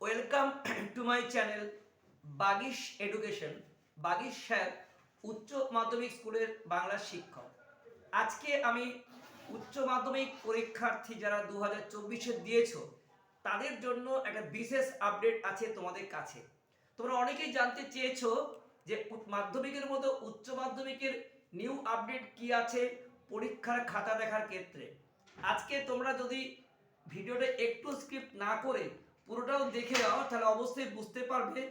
Welcome to my channel Bagish education Bagish sir, উচ্চ মাধ্যমিক স্কুলের বাংলা শিক্ষক। আজকে আমি উচ্চ মাধ্যমিক পরীক্ষার্থী যারা দু হাজার চব্বিশে দিয়েছ, তাদের জন্য একটা বিশেষ আপডেট আছে তোমাদের কাছে। তোমরা অনেকেই জানতে চেয়েছো যে মাধ্যমিকের মতো উচ্চ মাধ্যমিকের নিউ আপডেট কি আছে পরীক্ষার খাতা দেখার ক্ষেত্রে। আজকে তোমরা যদি ভিডিওটা একটু স্ক্রিপ্ট না করে পুরোটাও দেখে নাও, তাহলে অবশ্যই বুঝতে পারবে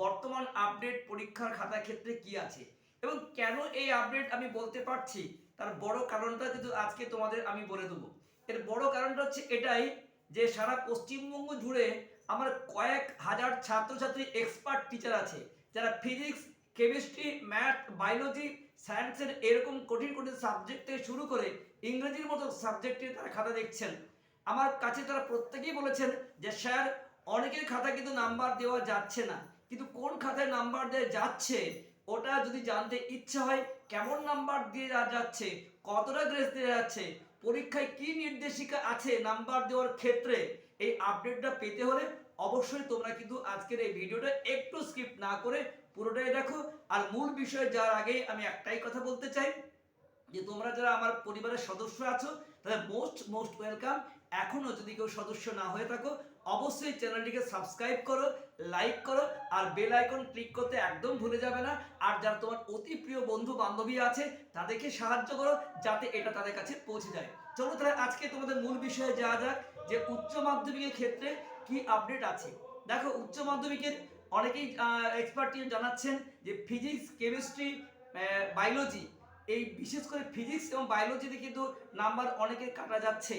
বর্তমান আপডেট পরীক্ষার খাতার ক্ষেত্রে কি আছে। এবং কেন এই আপডেট আমি বলতে পারছি, তার বড় কারণটা কিন্তু আজকে তোমাদের আমি বলে দেবো। এর বড় কারণটা হচ্ছে এটাই যে সারা পশ্চিমবঙ্গ জুড়ে আমার কয়েক হাজার ছাত্রছাত্রী এক্সপার্ট টিচার আছে, যারা ফিজিক্স কেমিস্ট্রি ম্যাথ বায়োলজি সায়েন্সের এরকম কঠিন কঠিন সাবজেক্ট থেকে শুরু করে ইংরেজির মতো সাবজেক্টে তারা খাতা দেখছেন। আমার কাছে তারা প্রত্যেকেই বলেছেন যে, স্যার অনেকের খাতা কিন্তু নাম্বার দেওয়া যাচ্ছে না। কিন্তু কোন খাতায় নাম্বার দেওয়া যাচ্ছে, ওটা যদি জানতে ইচ্ছে হয়, কেমন নাম্বার দিয়ে যাচ্ছে, কতটা গ্রেস দেওয়া যাচ্ছে, পরীক্ষায় কি নির্দেশিকা আছে নাম্বার দেওয়ার ক্ষেত্রে, এই আপডেটটা পেতে হলে অবশ্যই তোমরা কিন্তু আজকের এই ভিডিওটা একটু স্কিপ না করে পুরোটাই দেখো। আর মূল বিষয়ে যাওয়ার আগে আমি একটাই কথা বলতে চাই যে তোমরা যারা আমার পরিবারের সদস্য আছো তাদের মোস্ট মোস্ট ওয়েলকাম এখনও যদি কেউ সদস্য না হয়ে থাকো, অবশ্যই চ্যানেলটিকে সাবস্ক্রাইব করো লাইক করো, আর বেল আইকন ক্লিক করতে একদম ভুলে যাবে না। আর যারা তোমার অতি প্রিয় বন্ধু বান্ধবী আছে, তাদেরকে সাহায্য করো, যাতে এটা তাদের কাছে পৌঁছে যায়। চলো তাহলে আজকে তোমাদের মূল বিষয়ে যাওয়া যাক, যে উচ্চ মাধ্যমিকের ক্ষেত্রে কি আপডেট আছে। দেখো, উচ্চ মাধ্যমিকের অনেকেই এক্সপার্ট জানাচ্ছেন যে ফিজিক্স কেমিস্ট্রি বায়োলজি এই বিশেষ করে ফিজিক্স এবং বায়োলজিতে কিন্তু নাম্বার অনেকের কাটা যাচ্ছে।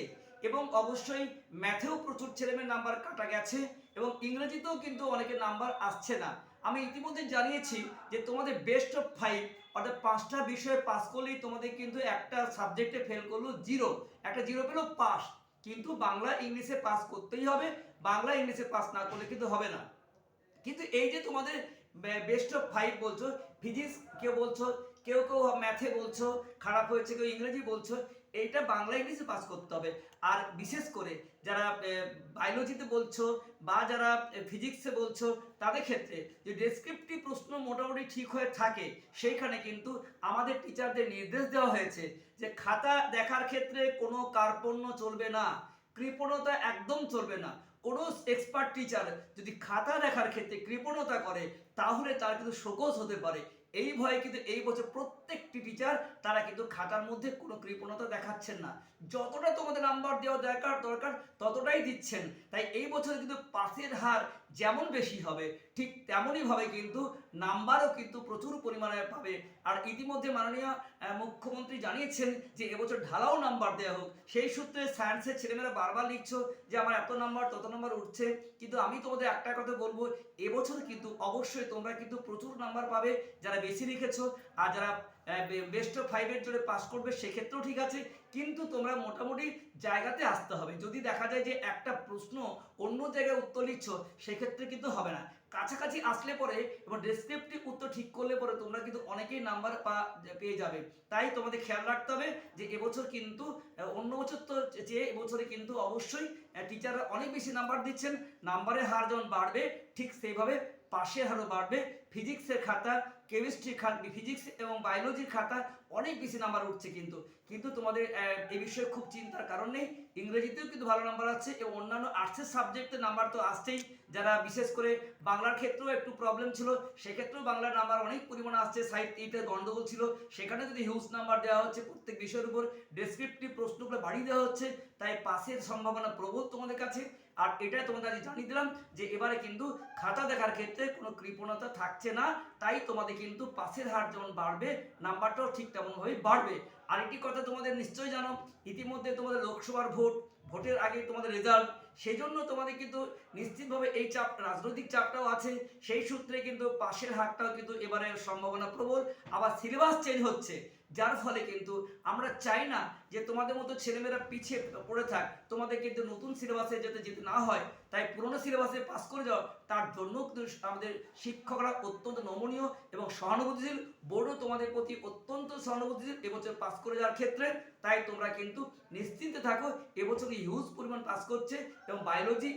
এবং অবশ্যই ম্যাথেও প্রচুর ছেলেমেয়ের নাম্বার কাটা গেছে এবং ইংরেজিতেও কিন্তু অনেকের নাম্বার আসছে না। আমি ইতিমধ্যে জানিয়েছি যে তোমাদের বেস্ট অফ ফাইভ অর্থাৎ পাঁচটা বিষয়ে পাস করলেই তোমাদের কিন্তু একটা সাবজেক্টে ফেল করল জিরো একটা জিরো পেল পাস কিন্তু বাংলা ইংলিশে পাস করতেই হবে, বাংলা ইংলিশে পাস না করলে কিন্তু হবে না। কিন্তু এই যে তোমাদের বেস্ট অফ ফাইভ বলছো ফিজিক্স কেউ বলছো, কেউ কেউ ম্যাথে বলছো, খারাপ হয়েছে, কেউ ইংরেজি বলছো, এইটা বাংলা ইংলিশে পাস করতে হবে। আর বিশেষ করে যারা বায়োলজিতে বলছো বা যারা ফিজিক্সে বলছো, তাদের ক্ষেত্রে যে ডেসক্রিপটিভ প্রশ্ন মোটামুটি ঠিক হয়ে থাকে, সেইখানে কিন্তু আমাদের টিচারদের নির্দেশ দেওয়া হয়েছে যে খাতা দেখার ক্ষেত্রে কোনো কার্পণ্য চলবে না। কৃপণতা একদম চলবে না। কোনো এক্সপার্ট টিচার যদি খাতা দেখার ক্ষেত্রে কৃপণতা করে, তাহলে তার কিন্তু শোকজ হতে পারে। এই ভয়ে কিন্তু এই বছর প্রত্যেকটি টিচার তারা কিন্তু খাতার মধ্যে কোনো কৃপণতা দেখাচ্ছেন না। যতটা তোমাদের নাম্বার দেওয়া দরকার দরকার ততটাই দিচ্ছেন। তাই এই বছর কিন্তু পাসের হার যেমন বেশি হবে, ঠিক তেমনই ভাবে কিন্তু নাম্বারও কিন্তু প্রচুর পরিমাণে পাবে। আর ইতিমধ্যে মাননীয় মুখ্যমন্ত্রী জানিয়েছেন যে এবছর ঢালাও নাম্বার দেওয়া হোক। সেই সূত্রে সায়েন্সের ছেলেমেয়েরা বারবার লিখছো যে আমার এত নাম্বার তত নাম্বার উঠছে। কিন্তু আমি তোমাদের একটা কথা বলব এবছর কিন্তু অবশ্যই তোমরা কিন্তু প্রচুর নাম্বার পাবে। যারা বেশি লিখেছো আর যারা বেস্ট অফ ফাইভের জন্য পাস করবে, সেক্ষেত্রেও ঠিক আছে, কিন্তু তোমরা মোটামুটি জায়গাতে আসতে হবে। যদি দেখা যায় যে একটা প্রশ্ন অন্য জায়গায় উত্তর লিখছো সেক্ষেত্রে কিন্তু হবে না। কাছাকাছি আসলে পরে এবং ডেসক্রিপটিভ উত্তর ঠিক করলে পরে তোমরা কিন্তু অনেকেই নাম্বার পা পেয়ে যাবে। তাই তোমাদের খেয়াল রাখতে হবে যে এবছর কিন্তু অন্য বছর তো যে এবছরে কিন্তু অবশ্যই টিচাররা অনেক বেশি নাম্বার দিচ্ছেন নাম্বারের হার যেমন বাড়বে, ঠিক সেইভাবে পাশের হারও বাড়বে। ফিজিক্সের খাতা কেমিস্ট্রি খাতা ফিজিক্স এবং বায়োলজির খাতা, অনেক বেশি নাম্বার উঠছে কিন্তু। কিন্তু তোমাদের এই বিষয়ে খুব চিন্তার কারণ নেই। ইংরেজিতেও কিন্তু ভালো নাম্বার আছে এবং অন্যান্য আর্টসের সাবজেক্টের নাম্বার তো আসছেই। যারা বিশেষ করে বাংলার ক্ষেত্রেও একটু প্রবলেম ছিল, সেক্ষেত্রেও বাংলার নাম্বার অনেক পরিমাণে আসছে। সাইড এইটের গন্ডগোল ছিল। সেখানে যদি হিউজ নাম্বার দেওয়া হচ্ছে, প্রত্যেক বিষয়ের উপর ডেসক্রিপটিভ প্রশ্নগুলো বাড়িয়ে দেওয়া হচ্ছে, তাই পাশের সম্ভাবনা প্রবল তোমাদের কাছে। আর এটাই তোমাদের আজ জানিয়ে দিলাম যে এবারে কিন্তু খাতা দেখার ক্ষেত্রে কোনো কৃপণতা থাকছে না, তাই তোমাদের কিন্তু পাশের হার যেমন বাড়বে, নাম্বারটাও ঠিক তেমনভাবেই বাড়বে। আরেকটি কথা তোমাদের নিশ্চয়ই জানো, ইতিমধ্যে তোমাদের লোকসভার ভোট, ভোটের আগে তোমাদের রেজাল্ট সেই জন্য তোমাদের কিন্তু নিশ্চিতভাবে এই চাপ, রাজনৈতিক চাপটাও আছে, সেই সূত্রে কিন্তু পাশের হারটাও কিন্তু এবারে সম্ভাবনা প্রবল, আবার সিলেবাস চেঞ্জ হচ্ছে। যার ফলে কিন্তু আমরা চাই না যে তোমাদের মতো ছেলেমেয়েরা পিছিয়ে পড়ে থাক। তোমাদের কিন্তু নতুন সিলেবাসে যাতে যেতে না হয়, তাই পুরনো সিলেবাসে পাস করে যাও। তার জন্য কিন্তু আমাদের শিক্ষকরা অত্যন্ত নমনীয় এবং সহানুভূতিশীল। বোর্ডও তোমাদের প্রতি অত্যন্ত সহানুভূতিশীল। এবছর পাস করে যাওয়ার ক্ষেত্রে তাই তোমরা কিন্তু নিশ্চিন্তে থাকো। এবছর হিউজ পরিমাণ পাস করছে এবং বায়োলজি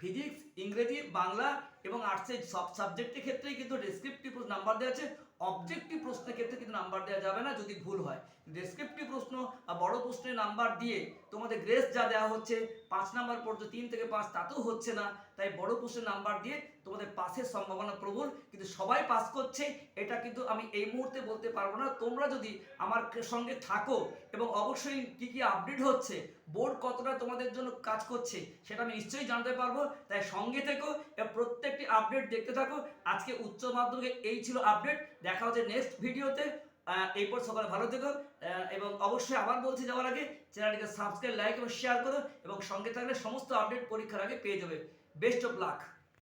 ফিজিক্স ইংরেজি, বাংলা এবং আর্টসের সব সাবজেক্টের ক্ষেত্রেই কিন্তু ডেসক্রিপটিভ নাম্বার দেওয়া আছে। অবজেক্টিভ প্রশ্নের ক্ষেত্রে কিন্তু নাম্বার দেওয়া যাবে না যদি ভুল হয়। ডেসক্রিপটিভ প্রশ্ন আর বড় প্রশ্নের নাম্বার দিয়ে তোমাদের গ্রেস যা দেওয়া হচ্ছে, পাঁচ নাম্বার পর্যন্ত, তিন থেকে পাঁচ তাতেও হচ্ছে না। তাই বড় প্রশ্নের নাম্বার দিয়ে তোমাদের পাসের সম্ভাবনা প্রবল। কিন্তু সবাই পাস করছে, এটা কিন্তু আমি এই মুহূর্তে বলতে পারব না। তোমরা যদি আমার সঙ্গে থাকো এবং অবশ্যই কী কী আপডেট হচ্ছে বোর্ড কতটা তোমাদের জন্য কাজ করছে, সেটা আমি নিশ্চয়ই জানতে পারব। তাই সঙ্গে থেকো প্রত্যেকটি আপডেট দেখতে থাকো। আজকে উচ্চ মাধ্যমিকে এই ছিল আপডেট দেখা হচ্ছে নেক্সট ভিডিওতে। আহ, এরপর সকালে ভালো থেকো। এবং অবশ্যই আবার বলছি যাওয়ার আগে চ্যানেলটিকে সাবস্ক্রাইব লাইক এবং শেয়ার করো এবং সঙ্গে থাকলে সমস্ত আপডেট পরীক্ষার আগে পেয়ে যাবে। Best of luck